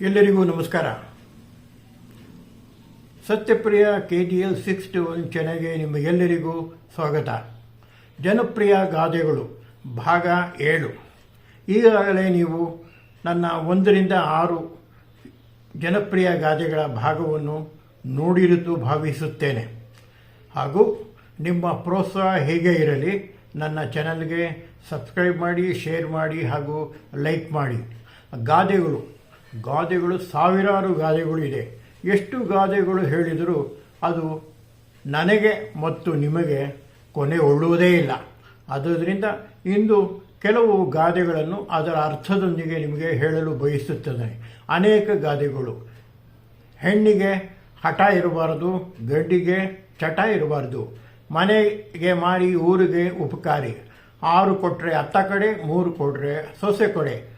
ಎಲ್ಲರಿಗೂ ನಮಸ್ಕಾರ. Satyapriya K G L six two one ಚೆನ್ನೈಗೆ ನಿಮಗೆಲ್ಲರಿಗೂ ಸ್ವಾಗತ. ಜನಪ್ರಿಯ ಗಾದೆಗಳು, ಭಾಗ ಏಳು. ಈಗಾಗಲೇ ನೀವು ನನ್ನ ಒಂದರಿಂದ ಆರು ಜನಪ್ರಿಯ ಗಾದೆಗಳ ಭಾಗವನ್ನು ನೋಡಿರುತ್ತು ಭಾವಿಸುತ್ತೇನೆ. ಹಾಗೂ ನಿಮ್ಮ ಪ್ರೋತ್ಸಾಹ ಹೇಗೆ ಇರಲಿ, ನನ್ನ ಚಾನಲ್ಗೆ ಸಬ್ಸ್ಕ್ರೈಬ್ ಮಾಡಿ, ಶೇರ್ ಮಾಡಿ ಹಾಗೂ ಲೈಕ್ ಮಾಡಿ. ಗಾದೆಗಳು ಗಾದೆಗಳು ಸಾವಿರಾರು ಗಾದೆಗಳು ಇದೆ. ಎಷ್ಟು ಗಾದೆಗಳು ಹೇಳಿದರೂ ಅದು ನನಗೆ ಮತ್ತು ನಿಮಗೆ ಕೊನೆ ಒಳ್ಳುವುದೇ ಇಲ್ಲ. ಆದ್ದರಿಂದ ಇಂದು ಕೆಲವು ಗಾದೆಗಳನ್ನು ಅದರ ಅರ್ಥದೊಂದಿಗೆ ನಿಮಗೆ ಹೇಳಲು ಬಯಸುತ್ತದೆ ಅನೇಕ ಗಾದೆಗಳು. ಹೆಣ್ಣಿಗೆ ಹಠ ಇರಬಾರದು, ಗಂಡಿಗೆ ಚಟ ಇರಬಾರ್ದು, ಮನೆಗೆ ಮಾರಿ ಊರಿಗೆ ಉಪಕಾರಿ. ಆರು ಕೊಟ್ಟರೆ ಅತ್ತ ಕಡೆ, ಮೂರು ಕೊಟ್ಟರೆ ಸೊಸೆ ಕೊಡೆ.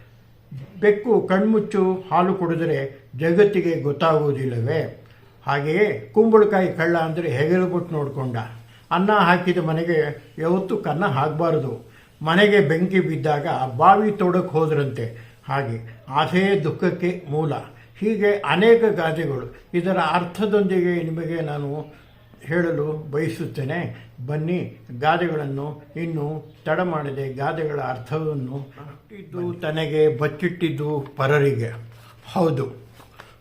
ಬೆಕ್ಕು ಕಣ್ಮುಚ್ಚು ಹಾಲು ಕುಡಿದರೆ ಜಗತ್ತಿಗೆ ಗೊತ್ತಾಗುವುದಿಲ್ಲವೇ? ಹಾಗೆಯೇ ಕುಂಬಳಕಾಯಿ ಕಳ್ಳ ಅಂದರೆ ಹೆಗಲು ಕೊಟ್ಟು ನೋಡಿಕೊಂಡ. ಅನ್ನ ಹಾಕಿದ ಮನೆಗೆ ಯಾವತ್ತೂ ಕನ್ನ ಹಾಕಬಾರ್ದು. ಮನೆಗೆ ಬೆಂಕಿ ಬಿದ್ದಾಗ ಬಾವಿ ತೋಡಕ್ಕೆ ಹೋದ್ರಂತೆ. ಹಾಗೆ ಆಸೆಯೇ ದುಃಖಕ್ಕೆ ಮೂಲ. ಹೀಗೆ ಅನೇಕ ಗಾದೆಗಳು. ಇದರ ಅರ್ಥದೊಂದಿಗೆ ನಿಮಗೆ ನಾನು ಹೇಳಲು ಬಯಸುತ್ತೇನೆ. ಬನ್ನಿ ಗಾದೆಗಳನ್ನು ಇನ್ನು ತಡ ಮಾಡದೆ ಗಾದೆಗಳ ಅರ್ಥವನ್ನು ಕೊಟ್ಟಿದ್ದು ತನಗೆ ಬಚ್ಚಿಟ್ಟಿದ್ದು ಪರರಿಗೆ. ಹೌದು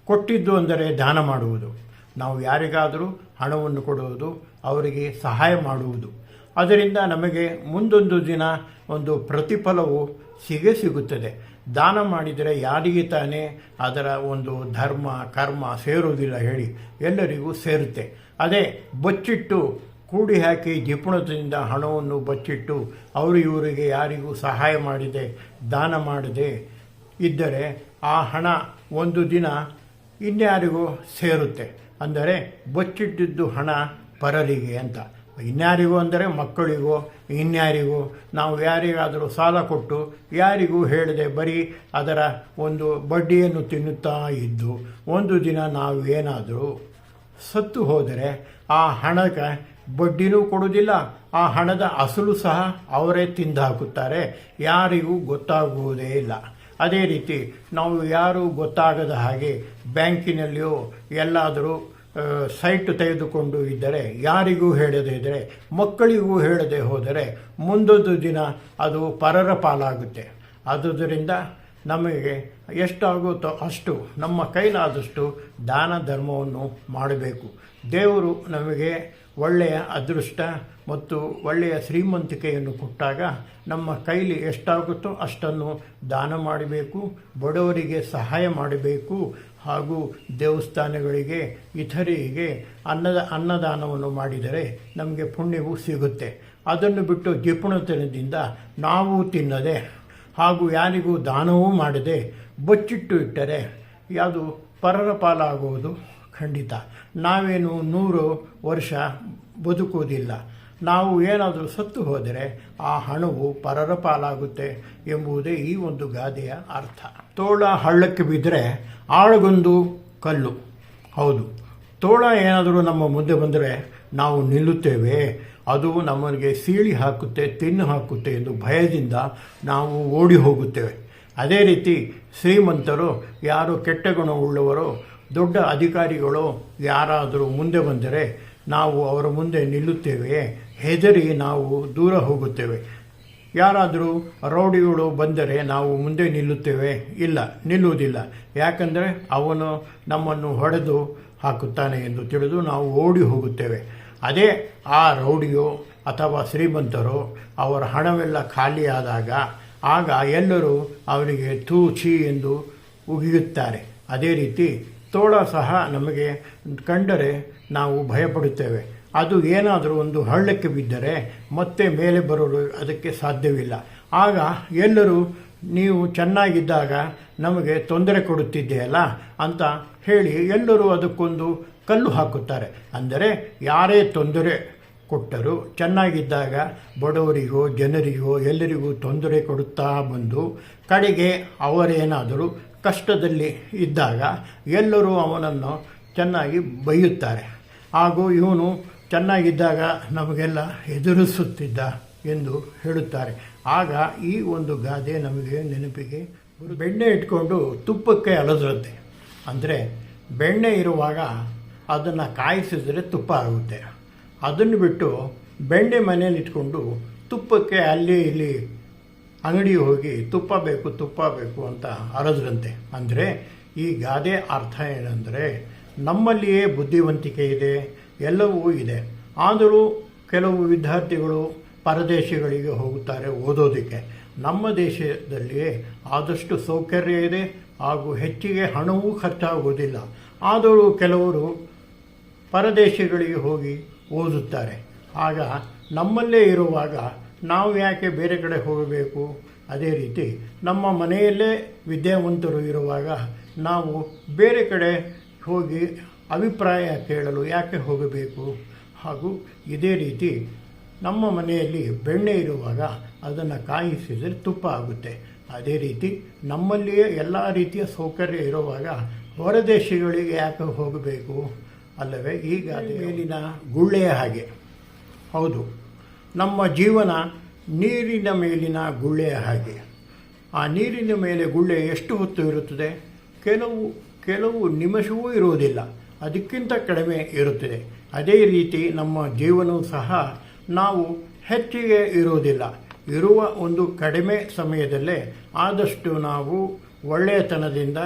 ಕೊಟ್ಟಿದ್ದು ಅಂದರೆ ದಾನ ಮಾಡುವುದು. ನಾವು ಯಾರಿಗಾದರೂ ಹಣವನ್ನು ಕೊಡುವುದು ಅವರಿಗೆ ಸಹಾಯ ಮಾಡುವುದು. ಅದರಿಂದ ನಮಗೆ ಮುಂದೊಂದು ದಿನ ಒಂದು ಪ್ರತಿಫಲವು ಸಿಗೇ ಸಿಗುತ್ತದೆ. ದಾನ ಮಾಡಿದರೆ ಯಾರಿಗೆ ತಾನೇ ಅದರ ಒಂದು ಧರ್ಮ, ಕರ್ಮ ಸೇರುವುದಿಲ್ಲ ಹೇಳಿ ಎಲ್ಲರಿಗೂ ಸೇರುತ್ತೆ. ಅದೇ ಬಚ್ಚಿಟ್ಟು ಕೂಡಿ ಹಾಕಿ ಜಿಪುಣದಿಂದ ಹಣವನ್ನು ಬಚ್ಚಿಟ್ಟು ಅವರು ಇವರಿಗೆ ಯಾರಿಗೂ ಸಹಾಯ ಮಾಡಿದೆ, ದಾನ ಮಾಡದೆ ಇದ್ದರೆ ಆ ಹಣ ಒಂದು ದಿನ ಇನ್ಯಾರಿಗೂ ಸೇರುತ್ತೆ. ಅಂದರೆ ಬಚ್ಚಿಟ್ಟಿದ್ದು ಹಣ ಪರರಿಗೆ ಅಂತ. ಇನ್ಯಾರಿಗೂ ಅಂದರೆ ಮಕ್ಕಳಿಗೋ ಇನ್ಯಾರಿಗೂ ನಾವು ಯಾರಿಗಾದರೂ ಸಾಲ ಕೊಟ್ಟು ಯಾರಿಗೂ ಹೇಳದೆ ಬರೀ ಅದರ ಒಂದು ಬಡ್ಡಿಯನ್ನು ತಿನ್ನುತ್ತಾ ಇದ್ದು ಒಂದು ದಿನ ನಾವು ಏನಾದರೂ ಸತ್ತು ಹೋದರೆ ಆ ಹಣಕ್ಕೆ ಬಡ್ಡಿನೂ ಕೊಡುವುದಿಲ್ಲ, ಆ ಹಣದ ಅಸಲು ಸಹ ಅವರೇ ತಿಂದು ಹಾಕುತ್ತಾರೆ ಯಾರಿಗೂ ಗೊತ್ತಾಗುವುದೇ ಇಲ್ಲ. ಅದೇ ರೀತಿ ನಾವು ಯಾರೂ ಗೊತ್ತಾಗದ ಹಾಗೆ ಬ್ಯಾಂಕಿನಲ್ಲಿಯೋ, ಎಲ್ಲಾದರೂ ಸೈಟ್ ತೆಗೆದುಕೊಂಡು ಇದ್ದರೆ, ಯಾರಿಗೂ ಹೇಳದೇ ಇದ್ದರೆ ಮಕ್ಕಳಿಗೂ ಹೇಳದೆ ಹೋದರೆ, ಮುಂದೊಂದು ದಿನ ಅದು ಪರರ ಪಾಲಾಗುತ್ತೆ. ಆದುದರಿಂದ ನಮಗೆ ಎಷ್ಟಾಗುತ್ತೋ ಅಷ್ಟು, ನಮ್ಮ ಕೈಲಾದಷ್ಟು ದಾನ ಧರ್ಮವನ್ನು ಮಾಡಬೇಕು. ದೇವರು ನಮಗೆ ಒಳ್ಳೆಯ ಅದೃಷ್ಟ ಮತ್ತು ಒಳ್ಳೆಯ ಶ್ರೀಮಂತಿಕೆಯನ್ನು ಕೊಟ್ಟಾಗ ನಮ್ಮ ಕೈಲಿ ಎಷ್ಟಾಗುತ್ತೋ ಅಷ್ಟನ್ನು ದಾನ ಮಾಡಬೇಕು, ಬಡವರಿಗೆ ಸಹಾಯ ಮಾಡಬೇಕು ಹಾಗೂ ದೇವಸ್ಥಾನಗಳಿಗೆ, ಇತರಿಗೆ ಅನ್ನದ, ಅನ್ನದಾನವನ್ನು ಮಾಡಿದರೆ ನಮಗೆ ಪುಣ್ಯವು ಸಿಗುತ್ತೆ. ಅದನ್ನು ಬಿಟ್ಟು ಜಿಪುಣತನದಿಂದ ನಾವು ತಿನ್ನದೆ ಹಾಗೂ ಯಾರಿಗೂ ದಾನವೂ ಮಾಡದೆ ಬಚ್ಚಿಟ್ಟು ಇಟ್ಟರೆ ಯಾವುದು ಪರರ ಪಾಲಾಗುವುದು? ಖಂಡಿತ. ನಾವೇನು ನೂರು ವರ್ಷ ಬದುಕುವುದಿಲ್ಲ. ನಾವು ಏನಾದರೂ ಸತ್ತು ಹೋದರೆ ಆ ಹಣವು ಪರರ ಪಾಲಾಗುತ್ತೆ ಎಂಬುದೇ ಈ ಒಂದು ಗಾದೆಯ ಅರ್ಥ. ತೋಳ ಹಳ್ಳಕ್ಕೆ ಬಿದ್ದರೆ ಆಳಗೊಂದು ಕಲ್ಲು. ಹೌದು. ತೋಳ ಏನಾದರೂ ನಮ್ಮ ಮುಂದೆ ಬಂದರೆ ನಾವು ನಿಲ್ಲುತ್ತೇವೆ. ಅದು ನಮಗೆ ಸೀಳಿ ಹಾಕುತ್ತೆ, ತಿನ್ನು ಹಾಕುತ್ತೆ ಎಂದು ಭಯದಿಂದ ನಾವು ಓಡಿ ಹೋಗುತ್ತೇವೆ. ಅದೇ ರೀತಿ ಶ್ರೀಮಂತರು ಯಾರು ಕೆಟ್ಟ ಗುಣವುಳ್ಳವರು ದೊಡ್ಡ ಅಧಿಕಾರಿಗಳು ಯಾರಾದರೂ ಮುಂದೆ ಬಂದರೆ ನಾವು ಅವರ ಮುಂದೆ ನಿಲ್ಲುತ್ತೇವೆ ಹೆದರಿ ನಾವು ದೂರ ಹೋಗುತ್ತೇವೆ. ಯಾರಾದರೂ ರೌಡಿಗಳು ಬಂದರೆ ನಾವು ಮುಂದೆ ನಿಲ್ಲುತ್ತೇವೆ. ಇಲ್ಲ, ನಿಲ್ಲುವುದಿಲ್ಲ. ಯಾಕಂದರೆ ಅವನು ನಮ್ಮನ್ನು ಹೊಡೆದು ಹಾಕುತ್ತಾನೆ ಎಂದು ತಿಳಿದು ನಾವು ಓಡಿ ಹೋಗುತ್ತೇವೆ. ಅದೇ ಆ ರೌಡಿಯೋ ಅಥವಾ ಶ್ರೀಮಂತರೋ ಅವರ ಹಣವೆಲ್ಲ ಖಾಲಿಯಾದಾಗ ಆಗ ಎಲ್ಲರೂ ಅವನಿಗೆ ತೂ ಛೀ ಎಂದು ಉಗಿಯುತ್ತಾರೆ. ಅದೇ ರೀತಿ ತೋಳ ಸಹ ನಮಗೆ ಕಂಡರೆ ನಾವು ಭಯಪಡುತ್ತೇವೆ. ಅದು ಏನಾದರೂ ಒಂದು ಹಳ್ಳಕ್ಕೆ ಬಿದ್ದರೆ ಮತ್ತೆ ಮೇಲೆ ಬರಲು ಅದಕ್ಕೆ ಸಾಧ್ಯವಿಲ್ಲ. ಆಗ ಎಲ್ಲರೂ, ನೀವು ಚೆನ್ನಾಗಿದ್ದಾಗ ನಮಗೆ ತೊಂದರೆ ಕೊಡುತ್ತಿದೆಯಲ್ಲ ಅಂತ ಹೇಳಿ ಎಲ್ಲರೂ ಅದಕ್ಕೊಂದು ಕಲ್ಲು ಹಾಕುತ್ತಾರೆ. ಅಂದರೆ, ಯಾರೇ ತೊಂದರೆ ಕೊಟ್ಟರು ಚೆನ್ನಾಗಿದ್ದಾಗ ಬಡವರಿಗೋ, ಜನರಿಗೋ ಎಲ್ಲರಿಗೂ ತೊಂದರೆ ಕೊಡುತ್ತಾ ಬಂದು, ಕಡೆಗೆ ಅವರೇನಾದರೂ ಕಷ್ಟದಲ್ಲಿ ಇದ್ದಾಗ ಎಲ್ಲರೂ ಅವನನ್ನು ಚೆನ್ನಾಗಿ ಬೈಯುತ್ತಾರೆ. ಹಾಗೂ ಇವನು ಚೆನ್ನಾಗಿದ್ದಾಗ ನಮಗೆಲ್ಲ ಎದುರಿಸುತ್ತಿದ್ದ ಎಂದು ಹೇಳುತ್ತಾರೆ. ಆಗ ಈ ಒಂದು ಗಾದೆ ನಮಗೆ ನೆನಪಿಗೆ ಬೆಣ್ಣೆ ಇಟ್ಕೊಂಡು ತುಪ್ಪಕ್ಕೆ ಅಲದ್ರಂತೆ ಅಂದರೆ ಬೆಣ್ಣೆ ಇರುವಾಗ ಅದನ್ನು ಕಾಯಿಸಿದರೆ ತುಪ್ಪ ಆಗುತ್ತೆ. ಅದನ್ನು ಬಿಟ್ಟು ಬೆಣ್ಣೆ ಮನೇಲಿ ಇಟ್ಕೊಂಡು ತುಪ್ಪಕ್ಕೆ ಅಲ್ಲಿ ಇಲ್ಲಿ ಅಂಗಡಿಗೆ ಹೋಗಿ ತುಪ್ಪ ಬೇಕು ತುಪ್ಪ ಬೇಕು ಅಂತ ಅರದ್ರಂತೆ ಅಂದರೆ ಈ ಗಾದೆ ಅರ್ಥ ಏನಂದರೆ ನಮ್ಮಲ್ಲಿಯೇ ಬುದ್ಧಿವಂತಿಕೆ ಇದೆ ಎಲ್ಲವೂ ಇದೆ. ಆದರೂ ಕೆಲವು ವಿದ್ಯಾರ್ಥಿಗಳು ಪರದೇಶಗಳಿಗೆ ಹೋಗುತ್ತಾರೆ ಓದೋದಕ್ಕೆ. ನಮ್ಮ ದೇಶದಲ್ಲಿಯೇ ಆದಷ್ಟು ಸೌಕರ್ಯ ಇದೆ ಹಾಗೂ ಹೆಚ್ಚಿಗೆ ಹಣವೂ ಖರ್ಚಾಗುವುದಿಲ್ಲ. ಆದರೂ ಕೆಲವರು ಪರದೇಶಗಳಿಗೆ ಹೋಗಿ ಓದುತ್ತಾರೆ. ಆಗ ನಮ್ಮಲ್ಲೇ ಇರುವಾಗ ನಾವು ಯಾಕೆ ಬೇರೆ ಕಡೆ ಹೋಗಬೇಕು? ಅದೇ ರೀತಿ ನಮ್ಮ ಮನೆಯಲ್ಲೇ ವಿದ್ಯಾವಂತರು ಇರುವಾಗ ನಾವು ಬೇರೆ ಕಡೆ ಹೋಗಿ ಅಭಿಪ್ರಾಯ ಕೇಳಲು ಯಾಕೆ ಹೋಗಬೇಕು? ಹಾಗೂ ಇದೇ ರೀತಿ ನಮ್ಮ ಮನೆಯಲ್ಲಿ ಬೆಣ್ಣೆ ಇರುವಾಗ ಅದನ್ನು ಕಾಯಿಸಿದರೆ ತುಪ್ಪ ಆಗುತ್ತೆ. ಅದೇ ರೀತಿ ನಮ್ಮಲ್ಲಿಯೇ ಎಲ್ಲ ರೀತಿಯ ಸೌಕರ್ಯ ಇರುವಾಗ ಹೊರದೇಶಗಳಿಗೆ ಯಾಕೆ ಹೋಗಬೇಕು? ಅಲ್ಲವೇ, ಈಗ ಮೇಲಿನ ಗುಳ್ಳೆಯ ಹಾಗೆ. ಹೌದು, ನಮ್ಮ ಜೀವನ ನೀರಿನ ಮೇಲಿನ ಗುಳ್ಳೆಯ ಹಾಗೆ. ಆ ನೀರಿನ ಮೇಲೆ ಗುಳ್ಳೆ ಎಷ್ಟು ಹೊತ್ತು ಇರುತ್ತದೆ? ಕೆಲವು ಕೆಲವು ನಿಮಿಷವೂ ಇರುವುದಿಲ್ಲ. ಅದಕ್ಕಿಂತ ಕಡಿಮೆ ಇರುತ್ತದೆ. ಅದೇ ರೀತಿ ನಮ್ಮ ಜೀವನವೂ ಸಹ ನಾವು ಹೆಚ್ಚಿಗೆ ಇರುವುದಿಲ್ಲ. ಇರುವ ಒಂದು ಕಡಿಮೆ ಸಮಯದಲ್ಲೇ ಆದಷ್ಟು ನಾವು ಒಳ್ಳೆಯತನದಿಂದ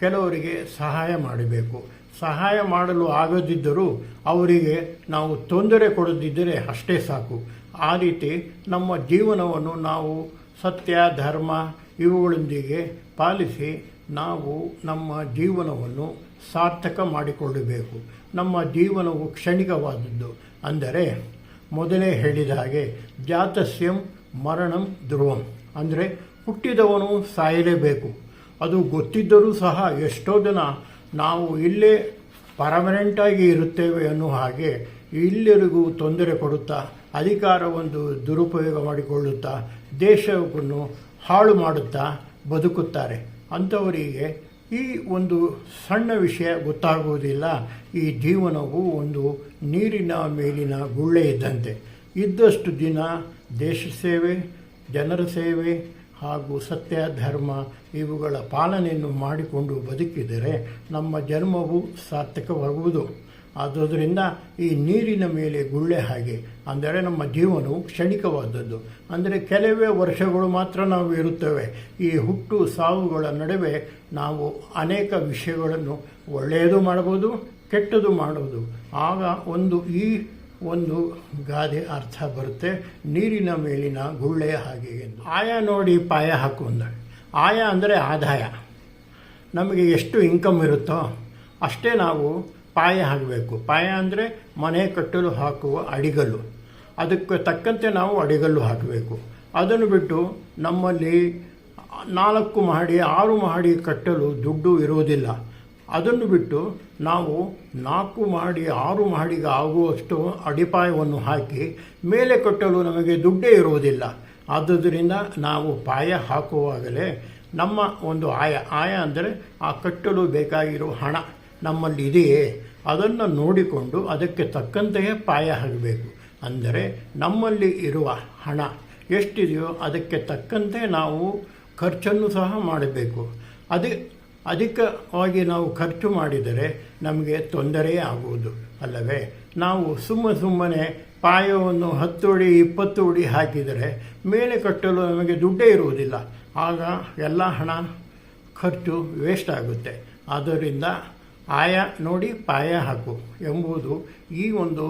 ಕೆಲವರಿಗೆ ಸಹಾಯ ಮಾಡಬೇಕು. ಸಹಾಯ ಮಾಡಲು ಆಗದಿದ್ದರೂ ಅವರಿಗೆ ನಾವು ತೊಂದರೆ ಕೊಡದಿದ್ದರೆ ಅಷ್ಟೇ ಸಾಕು. ಆ ರೀತಿ ನಮ್ಮ ಜೀವನವನ್ನು ನಾವು ಸತ್ಯ, ಧರ್ಮ ಇವುಗಳೊಂದಿಗೆ ಪಾಲಿಸಿ ನಾವು ನಮ್ಮ ಜೀವನವನ್ನು ಸಾರ್ಥಕ ಮಾಡಿಕೊಳ್ಳಬೇಕು. ನಮ್ಮ ಜೀವನವು ಕ್ಷಣಿಕವಾದದ್ದು. ಅಂದರೆ, ಮೊದಲೇ ಹೇಳಿದ ಹಾಗೆ, ಜಾತಸ್ಯಂ ಮರಣಂ ಧ್ರುವಂ. ಅಂದರೆ, ಹುಟ್ಟಿದವನು ಸಾಯಲೇಬೇಕು. ಅದು ಗೊತ್ತಿದ್ದರೂ ಸಹ ಎಷ್ಟೋ ಜನ ನಾವು ಇಲ್ಲೇ ಪರ್ಮನೆಂಟಾಗಿ ಇರುತ್ತೇವೆ ಅನ್ನೋ ಹಾಗೆ ಎಲ್ಲರಿಗೂ ತೊಂದರೆ ಕೊಡುತ್ತಾ ಅಧಿಕಾರ ಒಂದು ದುರುಪಯೋಗ ಮಾಡಿಕೊಳ್ಳುತ್ತಾ, ದೇಶವನ್ನು ಹಾಳು ಮಾಡುತ್ತಾ ಬದುಕುತ್ತಾರೆ. ಅಂಥವರಿಗೆ ಈ ಒಂದು ಸಣ್ಣ ವಿಷಯ ಗೊತ್ತಾಗುವುದಿಲ್ಲ ಈ ಜೀವನವು ಒಂದು ನೀರಿನ ಮೇಲಿನ ಗುಳ್ಳೆ ಇದ್ದಂತೆ. ಇದ್ದಷ್ಟು ದಿನ ದೇಶ ಸೇವೆ, ಜನರ ಸೇವೆ ಹಾಗೂ ಸತ್ಯ, ಧರ್ಮ ಇವುಗಳ ಪಾಲನೆಯನ್ನು ಮಾಡಿಕೊಂಡು ಬದುಕಿದರೆ ನಮ್ಮ ಜನ್ಮವು ಸಾರ್ಥಕವಾಗುವುದು. ಆದುದರಿಂದ ಈ ನೀರಿನ ಮೇಲೆ ಗುಳ್ಳೆ ಹಾಗೆ, ಅಂದರೆ ನಮ್ಮ ಜೀವನವು ಕ್ಷಣಿಕವಾದದ್ದು. ಅಂದರೆ ಕೆಲವೇ ವರ್ಷಗಳು ಮಾತ್ರ ನಾವು ಇರುತ್ತೇವೆ. ಈ ಹುಟ್ಟು ಸಾವುಗಳ ನಡುವೆ ನಾವು ಅನೇಕ ವಿಷಯಗಳನ್ನು ಒಳ್ಳೆಯದು ಮಾಡಬಹುದು, ಕೆಟ್ಟದು ಮಾಡುವುದು ಆಗ ಒಂದು ಈ ಒಂದು ಗಾದೆ ಅರ್ಥ ಬರುತ್ತೆ, ನೀರಿನ ಮೇಲಿನ ಗುಳ್ಳೆಯ ಹಾಗೆ ಎಂದು. ಆಯ ನೋಡಿ ಪಾಯ ಹಾಕು ಅಂದಾಳೆ ಆಯ ಅಂದರೆ ಆದಾಯ. ನಮಗೆ ಎಷ್ಟು ಇನ್ಕಮ್ ಇರುತ್ತೋ ಅಷ್ಟೇ ನಾವು ಪಾಯ ಹಾಕಬೇಕು ಪಾಯ ಅಂದರೆ ಮನೆ ಕಟ್ಟಲು ಹಾಕುವ ಅಡಿಗಲ್ಲು. ಅದಕ್ಕೆ ತಕ್ಕಂತೆ ನಾವು ಅಡಿಗಲ್ಲು ಹಾಕಬೇಕು. ಅದನ್ನು ಬಿಟ್ಟು ನಮ್ಮಲ್ಲಿ ನಾಲ್ಕು ಮಹಡಿ, ಆರು ಮಹಡಿ ಕಟ್ಟಲು ದುಡ್ಡು ಇರುವುದಿಲ್ಲ. ಅದನ್ನು ಬಿಟ್ಟು ನಾವು ನಾಲ್ಕು ಮಹಡಿ, ಆರು ಮಹಡಿಗೆ ಆಗುವಷ್ಟು ಅಡಿಪಾಯವನ್ನು ಹಾಕಿ ಮೇಲೆ ಕಟ್ಟಲು ನಮಗೆ ದುಡ್ಡೇ ಇರುವುದಿಲ್ಲ. ಆದುದರಿಂದ ನಾವು ಪಾಯ ಹಾಕುವಾಗಲೇ ನಮ್ಮ ಒಂದು ಆಯ. ಆಯ ಅಂದರೆ ಆ ಕಟ್ಟಲು ಬೇಕಾಗಿರುವ ಹಣ. ನಮ್ಮಲ್ಲಿ ಇದೆಯೇ ಅದನ್ನು ನೋಡಿಕೊಂಡು ಅದಕ್ಕೆ ತಕ್ಕಂತೆಯೇ ಪಾಯ ಹಾಕಬೇಕು ಅಂದರೆ ನಮ್ಮಲ್ಲಿ ಇರುವ ಹಣ ಎಷ್ಟಿದೆಯೋ ಅದಕ್ಕೆ ತಕ್ಕಂತೆ ನಾವು ಖರ್ಚನ್ನು ಸಹ ಮಾಡಬೇಕು. ಅದೇ, ಅಧಿಕವಾಗಿ ನಾವು ಖರ್ಚು ಮಾಡಿದರೆ ನಮಗೆ ತೊಂದರೆಯೇ ಆಗುವುದು ಅಲ್ಲವೇ? ನಾವು ಸುಮ್ಮ ಸುಮ್ಮನೆ ಪಾಯವನ್ನು ಹತ್ತು ಅಡಿ, ಇಪ್ಪತ್ತು ಅಡಿ ಹಾಕಿದರೆ ಮೇಲೆ ಕಟ್ಟಲು ನಮಗೆ ದುಡ್ಡೇ ಇರುವುದಿಲ್ಲ. ಆಗ ಎಲ್ಲ ಹಣ ಖರ್ಚು ವೇಸ್ಟ್ ಆಗುತ್ತೆ. ಆದ್ದರಿಂದ ಆಯ ನೋಡಿ ಪಾಯ ಹಾಕು ಎಂಬುದು ಈ ಒಂದು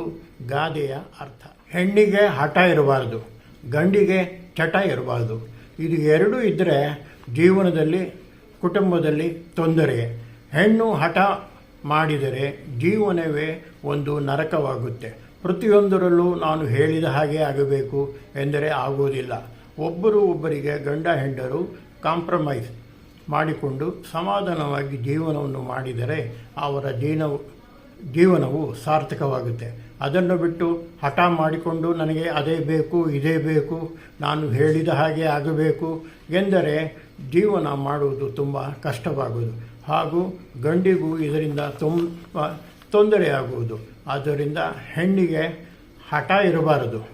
ಗಾದೆಯ ಅರ್ಥ. ಹೆಣ್ಣಿಗೆ ಹಠ ಇರಬಾರ್ದು, ಗಂಡಿಗೆ ಚಟ ಇರಬಾರ್ದು. ಇದು ಎರಡೂ ಇದ್ದರೆ ಜೀವನದಲ್ಲಿ, ಕುಟುಂಬದಲ್ಲಿ ತೊಂದರೆ. ಹೆಣ್ಣು ಹಠ ಮಾಡಿದರೆ ಜೀವನವೇ ಒಂದು ನರಕವಾಗುತ್ತೆ. ಪ್ರತಿಯೊಂದರಲ್ಲೂ ನಾನು ಹೇಳಿದ ಹಾಗೆ ಆಗಬೇಕು ಎಂದರೆ ಆಗುವುದಿಲ್ಲ ಒಬ್ಬರು ಒಬ್ಬರಿಗೆ ಗಂಡ ಹೆಂಡರು ಕಾಂಪ್ರಮೈಸ್ ಮಾಡಿಕೊಂಡು ಸಮಾಧಾನವಾಗಿ ಜೀವನವನ್ನು ಮಾಡಿದರೆ ಅವರ ಜೀವನವು ಜೀವನವು ಸಾರ್ಥಕವಾಗುತ್ತೆ. ಅದನ್ನು ಬಿಟ್ಟು ಹಠ ಮಾಡಿಕೊಂಡು ನನಗೆ ಅದೇ ಬೇಕು, ಇದೇ ಬೇಕು, ನಾನು ಹೇಳಿದ ಹಾಗೆ ಆಗಬೇಕು ಎಂದರೆ ಜೀವನ ಮಾಡುವುದು ತುಂಬ ಕಷ್ಟವಾಗುವುದು. ಹಾಗೂ ಗಂಡಿಗೂ ಇದರಿಂದ ತುಂಬ ತೊಂದರೆಯಾಗುವುದು ಆದ್ದರಿಂದ ಹೆಣ್ಣಿಗೆ ಹಠ ಇರಬಾರದು.